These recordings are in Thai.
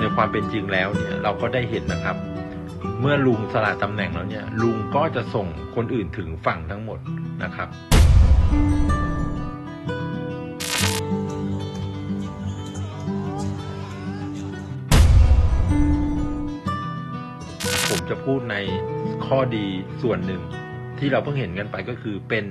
ในความเป็นจริงแล้วเนี่ยเราก็ได้เห็นนะครับ เมื่อลุงสละตำแหน่งแล้วเนี่ย ลุงก็จะส่งคนอื่นถึงฝั่งทั้งหมดนะครับผมจะพูดในข้อดีส่วนหนึ่งที่เราเพิ่งเห็นกันไปก็คือเป็น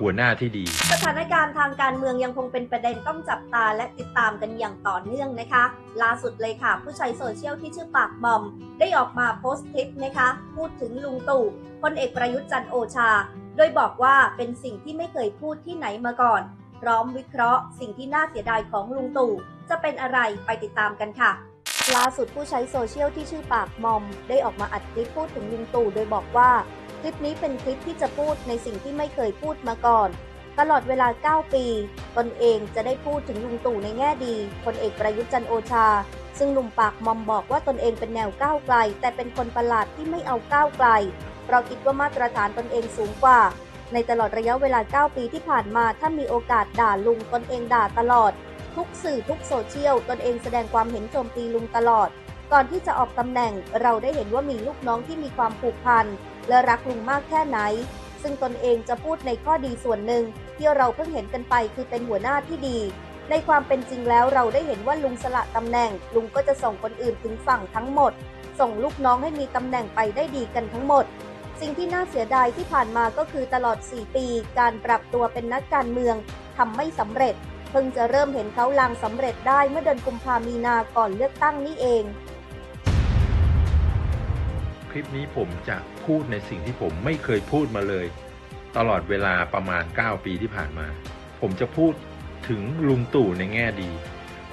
หัวหน้าที่ดี สถานการณ์ทางการเมืองยังคงเป็นประเด็นต้องจับตาและติดตามกันอย่างต่อเนื่องนะคะ ล่าสุดเลยค่ะ ผู้ใช้โซเชียลที่ชื่อปากบอม ได้ออกมาโพสต์คลิปนะคะ พูดถึงลุงตู่พลเอกประยุทธ์จันโอชา โดยบอกว่าเป็นสิ่งที่ไม่เคยพูดที่ไหนมาก่อน พร้อมวิเคราะห์ สิ่งที่น่าเสียดายของลุงตู่จะเป็นอะไรไปติดตามกันค่ะล่าสุดผู้ใช้โซเชียลที่ชื่อปากมอม ได้ออกมาอัดคลิปพูดถึงลุงตู่โดยบอกว่า คลิปนี้เป็นคลิปที่จะพูดในสิ่งที่ไม่เคยพูดมาก่อน ตลอดเวลา 9 ปี ตนเองจะได้พูดถึงลุงตู่ในแง่ดีพลเอกประยุทธ์จันโอชา ซึ่งหนุ่มปากมอมบอกว่าตนเองเป็นแนวก้าวไกล แต่เป็นคนประหลาดที่ไม่เอาก้าวไกล เราคิดว่ามาตรฐานตนเองสูงกว่า ในตลอดระยะเวลา 9 ปีที่ผ่านมา ถ้ามีโอกาสด่าลุงตนเองด่าตลอด ทุกสื่อทุกโซเชียลตนเองแสดงความเห็นโจมตีลุงตลอด ก่อนที่จะออกตำแหน่ง เราได้เห็นว่ามีลูกน้องที่มีความผูกพัน และรักลุงมากแค่ไหน ซึ่งตนเองจะพูดในข้อดีส่วนหนึ่งที่เราเพิ่งเห็นกันไปคือเป็นหัวหน้าที่ดี ในความเป็นจริงแล้วเราได้เห็นว่าลุงสละตำแหน่ง ลุงก็จะส่งคนอื่นถึงฝั่งทั้งหมด ส่งลูกน้องให้มีตำแหน่งไปได้ดีกันทั้งหมด สิ่งที่น่าเสียดายที่ผ่านมาก็คือตลอด 4 ปี การปรับตัวเป็นนักการเมืองทำไม่สำเร็จ เพิ่งจะเริ่มเห็นเขาลางสำเร็จได้เมื่อเดือนกุมภามีนาก่อนเลือกตั้งนี่เอง คลิปนี้ผมจะพูดในสิ่งที่ผมไม่เคยพูดมาเลย ตลอดเวลาประมาณ 9 ปีที่ผ่านมา ผมจะพูดถึงลุงตู่ในแง่ดี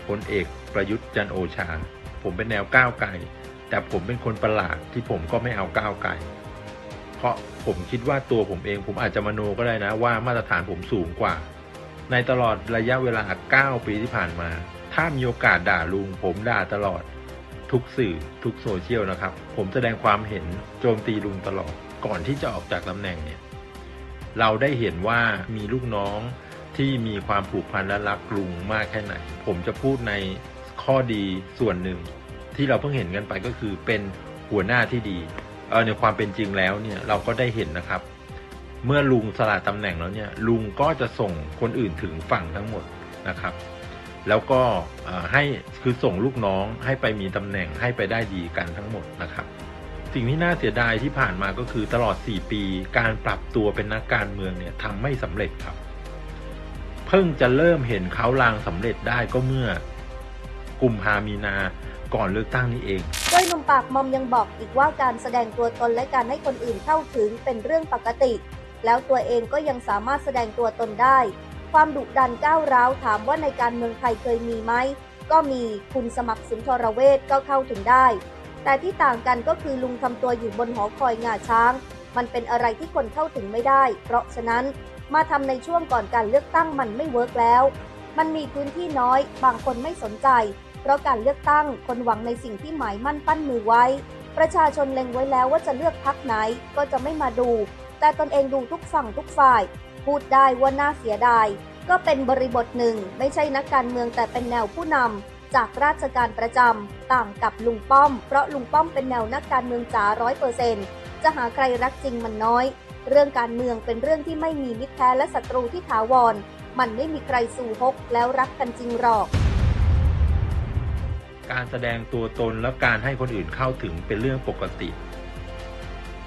พลเอกประยุทธ์จันโอชา ผมเป็นแนวก้าวไกล แต่ผมเป็นคนประหลาดที่ผมก็ไม่เอาก้าวไกล เพราะผมคิดว่าตัวผมเองผมอาจจะมโนก็ได้นะว่ามาตรฐานผมสูงกว่า ในตลอดระยะเวลา 9 ปีที่ผ่านมา ถ้ามีโอกาสด่าลุงผมด่าตลอด ทุกสื่อทุกโซเชียลนะครับ ผมแสดงความเห็นโจมตีลุงตลอดก่อนที่จะออกจากตำแหน่งเนี่ยเราได้เห็นว่ามีลูกน้องที่มีความผูกพันและรักลุงมากแค่ไหน ผมจะพูดในข้อดีส่วนหนึ่ง ที่เราเพิ่งเห็นกันไปก็คือเป็นหัวหน้าที่ดีเออในความเป็นจริงแล้วเนี่ยเราก็ได้เห็นนะครับ เมื่อลุงสละตำแหน่งแล้วเนี่ยลุงก็จะส่งคนอื่นถึงฝั่งทั้งหมดนะครับ แล้วก็ให้คือส่งลูกน้องให้ไปมีตำแหน่งให้ไปได้ดีกันทั้งหมดนะครับ สิ่งที่น่าเสียดายที่ผ่านมาก็คือตลอด 4 ปี การปรับตัวเป็นนักการเมืองเนี่ยทำไม่สำเร็จครับ เพิ่งจะเริ่มเห็นเขาลางสำเร็จได้ก็เมื่อกุมภามีนาก่อนเลือกตั้งนี้เองโดยหนุ่มปากมอมยังบอกอีกว่าการแสดงตัวตนและการให้คนอื่นเข้าถึงเป็นเรื่องปกติ แล้วตัวเองก็ยังสามารถแสดงตัวตนได้ ความดุดันก้าวร้าวถามว่าในการเมืองไทยเคยมีไหม ก็มีคุณสมัครสุนทรเวชก็เข้าถึงได้ แต่ที่ต่างกันก็คือลุงทำตัวอยู่บนหอคอยงาช้าง มันเป็นอะไรที่คนเข้าถึงไม่ได้ เพราะฉะนั้นมาทำในช่วงก่อนการเลือกตั้งมันไม่เวิร์กแล้ว มันมีพื้นที่น้อย บางคนไม่สนใจ เพราะการเลือกตั้งคนหวังในสิ่งที่หมายมั่นปั้นมือไว้ ประชาชนเล็งไว้แล้วว่าจะเลือกพักไหนก็จะไม่มาดู แต่ตนเองดูทุกฝั่งทุกฝ่าย พูดได้ว่าน่าเสียดาย ก็เป็นบริบทหนึ่งไม่ใช่นักการเมืองแต่เป็นแนวผู้นำจากราชการประจำต่างกับลุงป้อม เพราะลุงป้อมเป็นแนวนักการเมืองจ๋าร้อยเปอร์เซนจะหาใครรักจริงมันน้อย เรื่องการเมืองเป็นเรื่องที่ไม่มีมิตรแท้และศัตรูที่ถาวร มันไม่มีใครสู่ฮกแล้วรักกันจริงหรอกการแสดงตัวตนและการให้คนอื่นเข้าถึงเป็นเรื่องปกติ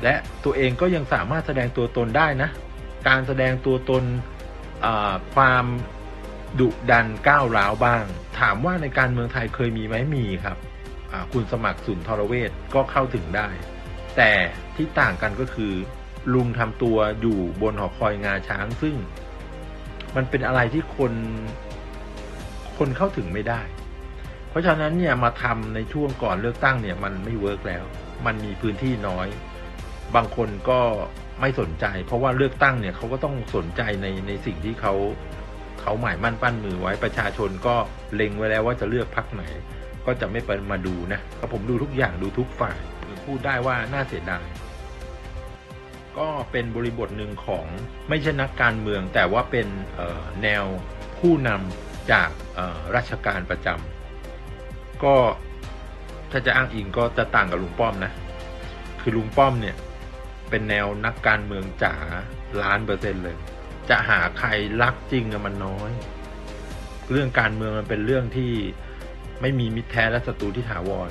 และตัวเองก็ยังสามารถแสดงตัวตนได้นะ การแสดงตัวตนความดุดันก้าวร้าวบ้าง ถามว่าในการเมืองไทยเคยมีไหมมีครับคุณสมัครสุนทรเวชก็เข้าถึงได้ แต่ที่ต่างกันก็คือ ลุงทำตัวอยู่บนหอคอยงาช้างซึ่ง มันเป็นอะไรที่คนคนเข้าถึงไม่ได้ เพราะฉะนั้นเนี่ยมาทำในช่วงก่อนเลือกตั้งเนี่ย มันไม่เวิร์กแล้ว มันมีพื้นที่น้อย บางคนก็ ไม่สนใจ เพราะว่าเลือกตั้งเนี่ยเขาก็ต้องสนใจในในสิ่งที่เขาเขาหมายมั่นปั้นมือไว้ประชาชนก็เล็งไว้แล้วว่าจะเลือกพักไหน ก็จะไม่ไปมาดูนะเพราะผมดูทุกอย่างดูทุกฝ่ายพูดได้ว่าน่าเสียดายก็เป็นบริบทหนึ่งของไม่ใช่นักการเมือง แต่ว่าเป็นแนวผู้นำจากราชการประจำก็ถ้าจะอ้างอิงก็จะต่างกับลุงป้อมนะ คือลุงป้อมเนี่ย เป็นแนวนักการเมืองจ๋าล้านเปอร์เซ็นต์เลย จะหาใครรักจริงมันน้อย เรื่องการเมืองมันเป็นเรื่องที่ไม่มีมิตรแท้และศัตรูที่ถาวร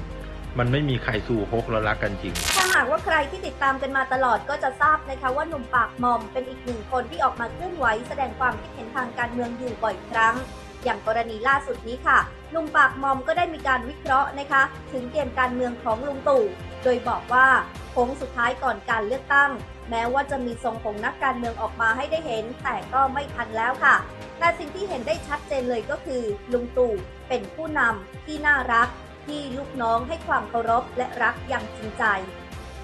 มันไม่มีใครสู่ฮกแล้วรักกันจริง ถ้าหากว่าใครที่ติดตามกันมาตลอดก็จะทราบนะคะว่าหนุ่มปากมอมเป็นอีกหนึ่งคนที่ออกมาเคลื่อนไหวแสดงความคิดเห็นทางการเมืองอยู่บ่อยครั้ง อย่างกรณีล่าสุดนี้ค่ะหนุ่มปากมอมก็ได้มีการวิเคราะห์นะคะ ถึงเกมการเมืองของลุงตู่ โดยบอกว่าโค้งสุดท้ายก่อนการเลือกตั้ง แม้ว่าจะมีทรงของนักการเมืองออกมาให้ได้เห็น แต่ก็ไม่ทันแล้วค่ะ แต่สิ่งที่เห็นได้ชัดเจนเลยก็คือ ลุงตู่เป็นผู้นำที่น่ารัก ที่ลูกน้องให้ความเคารพและรักอย่างจริงใจ